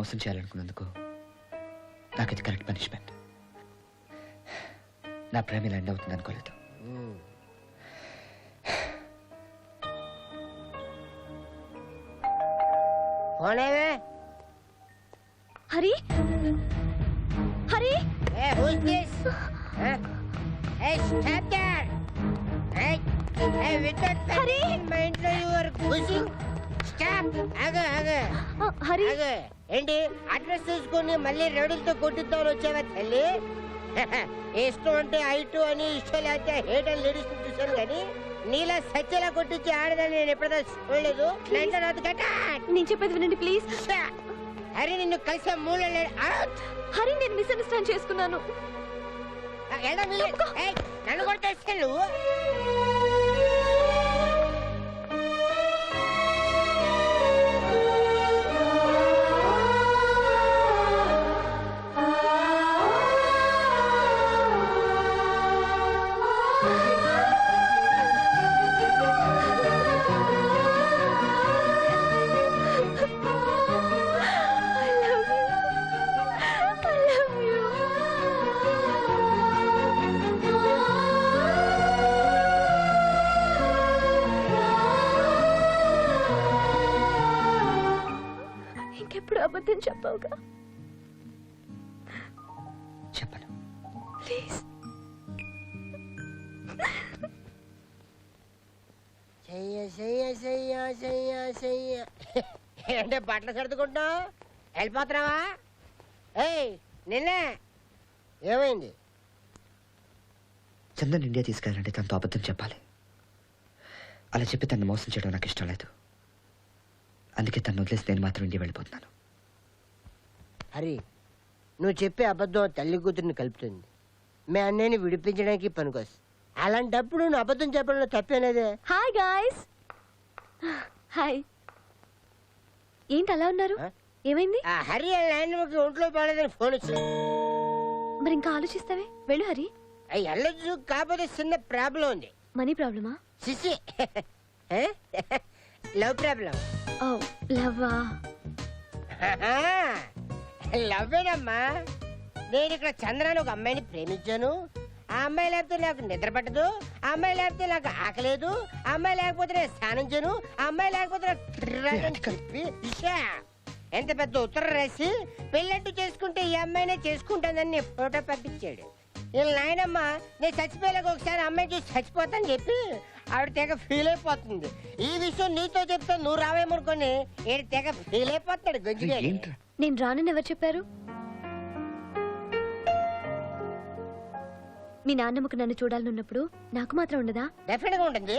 మోసం చేయాలనుకున్నందుకు నాకు ఇది కరెక్ట్ పనిష్మెంట్. నా ప్రేమ ఇలా ఎండ్ అవుతుంది అనుకోలేదు. హరి? హరి? ఏ హూస్ దిస్ ఏ? స్టాప్ దేర్ ఏ ఏ వితౌట్ స్టాప్ ఆగు ఆగు. హరి. ఆగు. ఏంటి? అడ్రస్ చూసుకొని మళ్ళీ రెడీలతో కొట్టిద్దామని వచ్చావా తల్లి? ఇష్టం అంటే ఐటు అని ఇష్టం లేకపోతే హేట్ అని లేడీస్ చూశాను కానీ నీలా సత్యలా కొట్టించి ఆడదని నేను ఎప్పుడైనా చూడలేదు. గట్ట నేను చెప్పేది వినండి ప్లీజ్. హరి నిన్ను కలిసే మూడు అవుట్. హరి నేను మిస్అండర్స్టాండ్ చేసుకున్నాను. ఎలా నన్ను కొట్టేస్తే నువ్వు ఇంకెప్పుడు అబద్ధం చెప్పవుగా? చెప్పను. ప్లీజ్ చెయ్య చెయ్య చెయ్య చెయ్య చెయ్య. ఏంటే బట్టలు సర్దుకుంటున్నావు వెళ్ళిపోతున్నావా? ఏయ్ నిన్నే. ఏమైంది? చందన్ ఇండియా తీసుకెళ్ళాలంటే తనతో అబద్ధం చెప్పాలి. అలా చెప్పి తను మోసం చేయడం నాకు ఇష్టం లేదు. అందుకే తను వదిలేసి నేను మాత్రం ఇండియా వెళ్ళిపోతున్నాను. హరి నువ్వు చెప్పే అబద్ధం తల్లి కూతురిని కలుపుతుంది. మీ అన్నయ్యని విడిపించడానికి పనికొస్ అలాంటప్పుడు నువ్వు అబద్ధం చెప్పడంలో తప్పేనేదే? హాయ్ గాయ్స్ హాయ్ ఏంటి అలా ఉన్నారు? ఆ? ఏమైంది? ఆ హరి ఒంట్లో బాగాలేదని ఫోన్ వచ్చింది. మరి ఇంకా ఆలోచిస్తావే? వెళ్ళు హరి. అవి వెళ్ళొచ్చు కాకపోతే చిన్న ప్రాబ్లం ఉంది. మనీ ప్రాబ్లమా? సిసి. లవ్ ప్రాబ్లం ఓ లవ్వా లవ్వేనమ్మా నేను ఇక్కడ చంద్రాన్ని ఒక అమ్మాయిని ప్రేమించాను. ఆ అమ్మాయి లేకపోతే నాకు నిద్ర పట్టదు. ఆ అమ్మాయి లేకపోతే నాకు ఆకలేదు. ఆ అమ్మాయి లేకపోతే నేను స్నానం చేయను. ఆ అమ్మాయి లేకపోతే నాకు తిరగని చెప్పి ఇషా. ఎంత పెద్ద ఉత్తరం రాసి పెళ్ళంటూ చేసుకుంటే ఈ అమ్మాయినే చేసుకుంటానని ఫోటో పంపించాడు. వీళ్ళ నాయనమ్మ నేను చచ్చిపోయేలాగా ఒకసారి అమ్మాయి చూసి చచ్చిపోతాను చెప్పి ఆవిడ తెగ ఫీల్ అయిపోతుంది. ఈ విషయం నీతో చెప్తే నువ్వు రావేమనుకొని ఈడు తెగ ఫీల్ అయిపోతాడు గంజిగాడు నేను రానని ఎవరు చెప్పారు? మీ నాన్నమ్మకు నన్ను చూడాలనున్నప్పుడు నాకు మాత్రం ఉండదా? డెఫినెట్గా ఉంటుంది.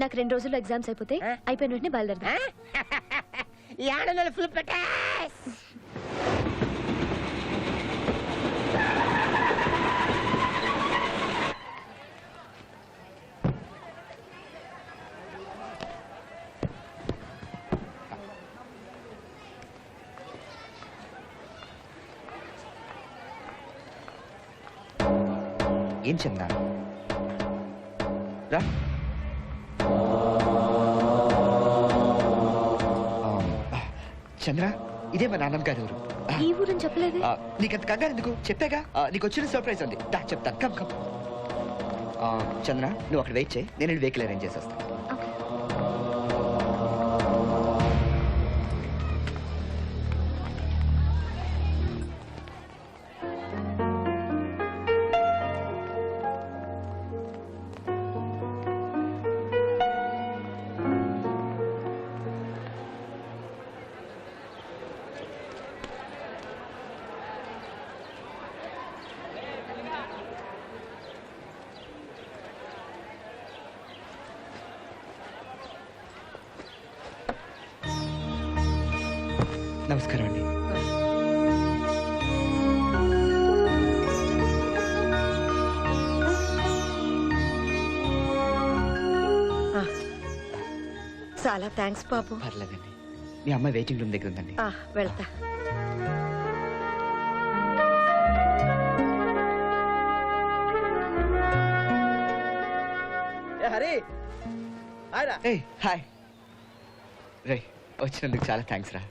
నాకు రెండు రోజుల్లో ఎగ్జామ్స్ అయిపోతే? అయిపోయిన వెంటనే బయలుదేరదా? ఈ ఆనందాలు ఫుల్ పెట్టేస్! ఏం చందా రా. చంద్ర ఇదే మా నాన్నమ్మ గారి ఊరు. ఈ ఊరని చెప్పలేదే? ఆ, నీకంత కంగారు ఎందుకు? చెప్పాగా? ఆ, నీకు వచ్చిన సర్ప్రైజ్ ఉంది. దా చెప్తాను. కమ్ కమ్ ఆ, చంద్ర నువ్వు అక్కడ వెయిట్ చేయి. నేను వెహికల్ అరేంజ్ చేసేస్తాను నమస్కారం అండి. చాలా థ్యాంక్స్ బాబు. పర్లేదండి. మీ అమ్మాయి వెయిటింగ్ రూమ్ దగ్గర ఉందండి ఆ, వెళ్తా. ఏ హరి! హాయ్ రా ఏ హాయ్. రే వచ్చినందుకు చాలా థ్యాంక్స్ రా.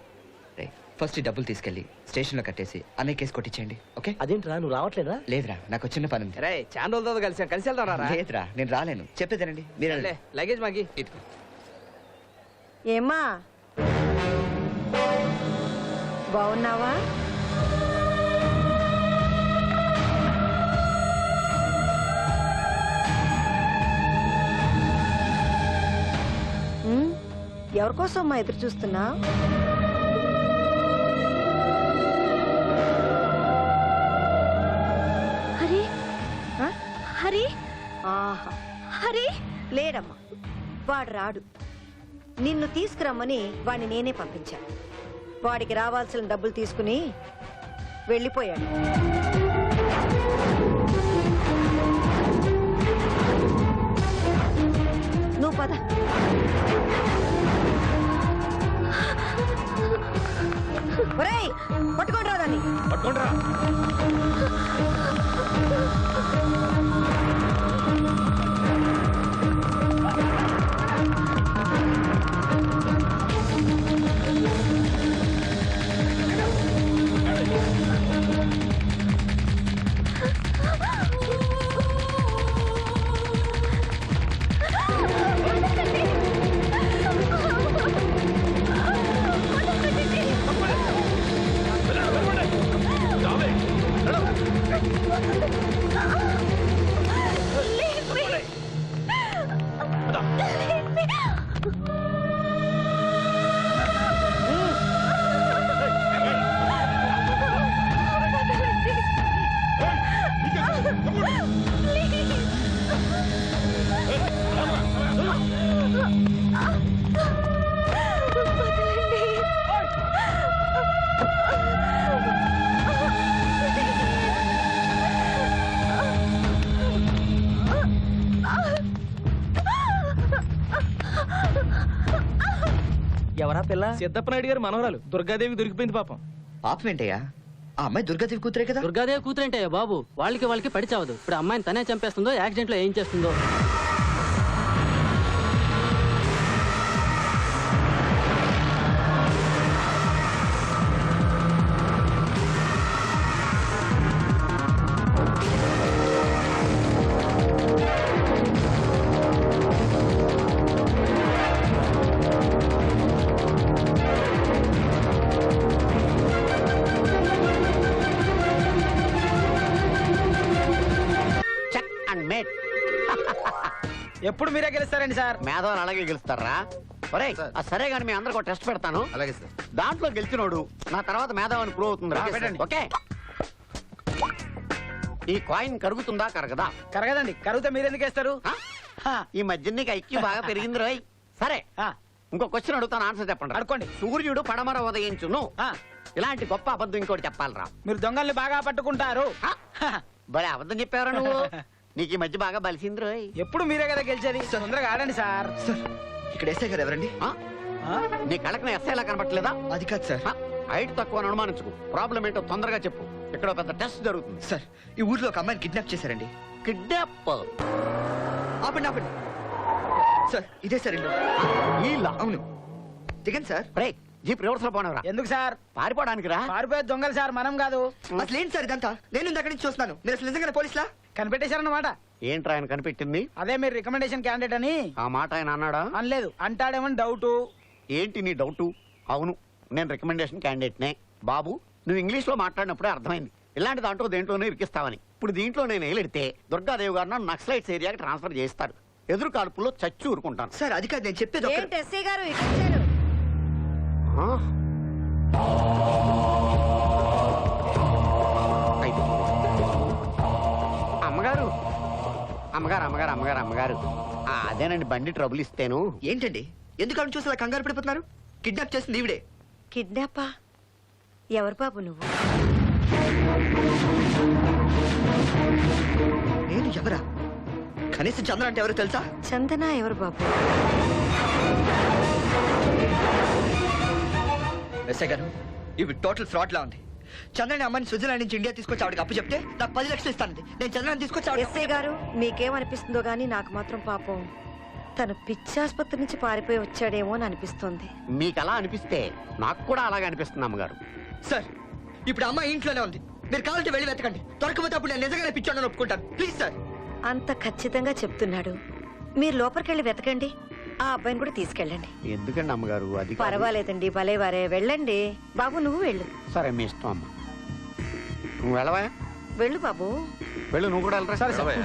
ఫస్ట్ ఈ డబ్బులు తీసుకెళ్ళి స్టేషన్లో కట్టేసి అన్నయ్య కేసు కొట్టించేయండి ఓకే? అదేంట్రా నువ్వు రావట్లేదా లేదురా నాకు చిన్న పని ఉంది. రే చాలా రోజులతో కలిసి కలిసి వెళ్దాం రా. లేదురా నేను రాలేను. చెప్పేదేనండి మీరు. లగేజ్ మాకి. ఏమ్మా? బాగున్నావా? ఎవరికోసం అమ్మా ఎదురు చూస్తున్నా? హరి? ఆహా. హరి? లేడమ్మా. వాడు రాడు. నిన్ను తీసుకురమ్మని వాడిని నేనే పంపించాను వాడికి రావాల్సిన డబ్బులు తీసుకుని వెళ్ళిపోయాడు. నువ్వు పద. ఒరేయ్ పట్టుకొని రా ఎవరా పిల్ల? సిద్ధప్ప నాయుడు గారు మనవరాలు. దుర్గాదేవి దొరికిపోయింది పాపం. పాపం ఏంటయ్యా ఆ అమ్మాయి దుర్గాదేవి కూతురే కదా? దుర్గాదేవి కూతురంటే బాబు? వాళ్ళకి వాళ్ళకి పడి చావదు. ఇప్పుడు అమ్మాయిని తనే చంపేస్తుందో యాక్సిడెంట్లో ఏం చేస్తుందో. ఎప్పుడు మీరే గెలుస్తారండి సార్? మేధావులు అలాగే గెలుస్తారా? ఒరేయ్ ఆ సరే గాని మీ అందరికి టెస్ట్ పెడతాను. అలాగే సార్. దాంట్లో గెలిచినోడు నా తర్వాత మేధావని ప్రూవ్ అవుతుంది. ఓకే. ఈ కాయిన్ కరుగుతుందా కరగదా? కరగదండి. కరుగుతే మీరెందుకు వేస్తారు? ఆ? ఈ మధ్య నీకు ఐక్యూ బాగా పెరిగింది రోయ్. సరే. ఆ, ఇంకో క్వశ్చన్ అడుగుతాను ఆన్సర్ చెప్పండి అడుక్కోండి. సూర్యుడు పడమర ఉదయించును. ఆ, ఇలాంటి గొప్ప అబద్ధం ఇంకోటి చెప్పాలరా. మీరు దొంగల్ని బాగా పట్టుకుంటారు. ఆ? భలే అబద్ధం చెప్పారా నువ్వు. నీకు ఈ మధ్య బాగా బలిసింది రోయ్. ఎప్పుడు మీరే కదా గెలిచేది? తొందరగా ఆడండి సార్. సార్ ఇక్కడ ఎస్ఐ గారు ఎవరండి? ఆ? ఆ? నీ కళ్ళకి నా ఎస్ఐలా కనపట్లేదా అది కాదు సార్. హైట్ తక్కువ అని అనుమానించుకో. ప్రాబ్లం ఏంటో తొందరగా చెప్పు. ఇక్కడ ఒక పెద్ద టెస్ట్ జరుగుతుంది. సార్ ఈ ఊర్లో ఒక అమ్మాయిని కిడ్నాప్ చేశారండి. కిడ్నాప్? ఆపండి ఆపండి. సార్ ఇదే సార్ ఇల్లు. వీళ్ళ అవును. దిగండి సార్. రే జీప్ రివర్స్లో పోనవరా ఎందుకు సార్? పారిపోవడానికి రా పారిపోయే దొంగలు సార్ మనం కాదు. అసలు ఏంటి సార్ ఇదంతా? నేను అక్కడి నుంచి చూస్తున్నాను. మీరు అసలు నిజంగానే పోలీసులా? కనిపెట్టేశారన్నమాట. ఏంట్రా ఆయన కనిపెట్టింది? అదే మీరు రికమెండేషన్ క్యాండిడేట్ అని. ఆ మాట ఆయన అన్నాడా? అనలేదు. అంటాడేమని డౌట్ ఏంటి నీ డౌట్ అవును నేను రికమెండేషన్ క్యాండిడేట్నే బాబు నువ్వు ఇంగ్లీష్లో మాట్లాడినప్పుడే అర్థమైంది. ఇలాంటి దాంట్లో దేంట్లోనే ఇరికిస్తావని. ఇప్పుడు దీంట్లో నేను ఏలెడితే దుర్గాదేవి గారు నన్ను నక్సలైట్స్ ఏరియాకి ట్రాన్స్ఫర్ చేస్తారు ఎదురు కాల్పుల్లో చచ్చి ఊరుకుంటాను. సార్ అది కాదు నేను చెప్పేది ఏంటి ఎస్ఐ గారు వచ్చారు? ఆ? అమ్మగారు? అమ్మగారు అమ్మగారు అమ్మగారు అమ్మగారు. ఆ, అదేనండి బండి ట్రబుల్ ఇస్తేను. ఏంటండి? ఎందుకు అక్కడ చూసి అలా కంగారు పడిపోతున్నారు? కిడ్నాప్ చేసింది ఈవిడే. కిడ్నాపా ఎవరు బాబు నువ్వు? నేను ఎవరా? కనీసం చంద్ర అంటే ఎవరో తెలుసా? చందన ఎవరు బాబు? ఎస్ఐ గారు ఇవి టోటల్ ఫ్రాడ్ లా ఉంది. చంద్రని అమ్మని స్విట్జర్లాండ్ నుంచి ఇండియా తీసుకొచ్చి ఆవిడకి అప్పు చెప్తే నాకు పది లక్షలు ఇస్తానండి నేను చంద్రని తీసుకొచ్చి ఆవిడ ఎస్ఐ గారు మీకేమనిపిస్తుందో గానీ నాకు మాత్రం పాపం తను పిచ్చాసుపత్రి నుంచి పారిపోయి వచ్చాడేమో అని అనిపిస్తోంది. మీకు అలా అనిపిస్తే నాకు కూడా అలాగే అనిపిస్తుంది అమ్మగారు. సార్ ఇప్పుడు అమ్మ ఇంట్లోనే ఉంది. మీరు కావాలంటే వెళ్ళి వెతకండి. దొరకపోతే అప్పుడు నేను నిజంగానే పిచ్చోడని ఒప్పుకుంటాను. Please sir. అంత ఖచ్చితంగా చెప్తున్నాడు. మీరు లోపలికెళ్ళి వెతకండి. ఆ అబ్బాయిని కూడా తీసుకెళ్ళండి. ఎందుకండి అమ్మగారు? అది కాదు. పర్వాలేదండి భలేవారే వెళ్ళండి. బాబు నువ్వు వెళ్ళు. సరే మీ ఇష్టం అమ్మ. నువ్వు వెళ్ళవా? వెళ్ళు బాబు. వెళ్ళు నువ్వు కూడా వెళ్ళరా? సరే, సరే.